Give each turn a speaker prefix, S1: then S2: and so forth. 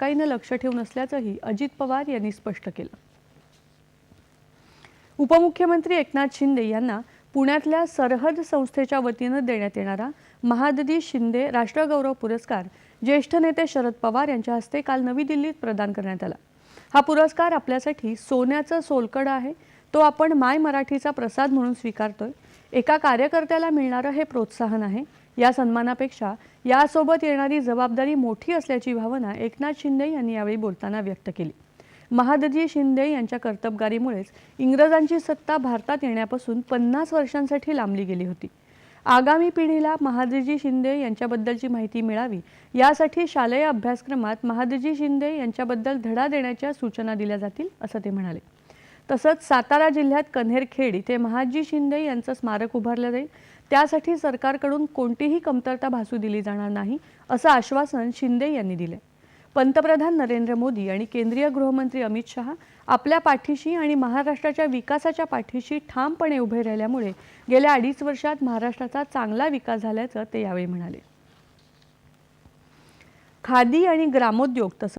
S1: बारकाईनं लक्ष ठेवून असल्याचंही अजित पवार यांनी स्पष्ट केलं. उपमुख्यमंत्री एकनाथ शिंदे यांना पुण्यातल्या सरहद संस्थेच्या वतीनं देण्यात येणारा महादजी शिंदे राष्ट्रगौरव पुरस्कार ज्येष्ठ नेते शरद पवार यांच्या हस्ते काल नवी दिल्लीत प्रदान करण्यात आला. हा पुरस्कार आपल्यासाठी सोन्याचं सोलकड आहे. तो आपण माय मराठीचा प्रसाद म्हणून स्वीकारतोय. एका कार्यकर्त्याला मिळणारं हे प्रोत्साहन आहे. या सन्मानापेक्षा यासोबत येणारी जबाबदारी मोठी असल्याची भावना एकनाथ शिंदे यांनी यावेळी बोलताना व्यक्त केली. महादजी शिंदे यांच्या कर्तबगारीमुळेच इंग्रजांची सत्ता भारतात येण्यापासून पन्नास वर्षांसाठी लांबली गेली होती. आगामी पिढीला महादजी शिंदे यांच्याबद्दलची माहिती मिळावी यासाठी शालेय अभ्यासक्रमात महादजी शिंदे यांच्याबद्दल धडा देण्याच्या सूचना दिल्या जातील असं ते म्हणाले. तसंच सातारा जिल्ह्यात कन्हेरखेड इथे महाजी शिंदे यांचं स्मारक उभारलं जाईल. त्यासाठी सरकारकडून कोणतीही कमतरता भासू दिली जाणार नाही असं आश्वासन शिंदे यांनी दिले पंतप्रधान नरेंद्र मोदी आणि केंद्रीय गृहमंत्री अमित शहा आपल्या पाठीशी आणि महाराष्ट्राच्या विकासाच्या पाठीशी ठामपणे उभे राहिल्यामुळे गेल्या अडीच वर्षात महाराष्ट्राचा चांगला विकास झाल्याचं ते यावेळी म्हणाले. खादी आणि ग्रामोद्योग तसं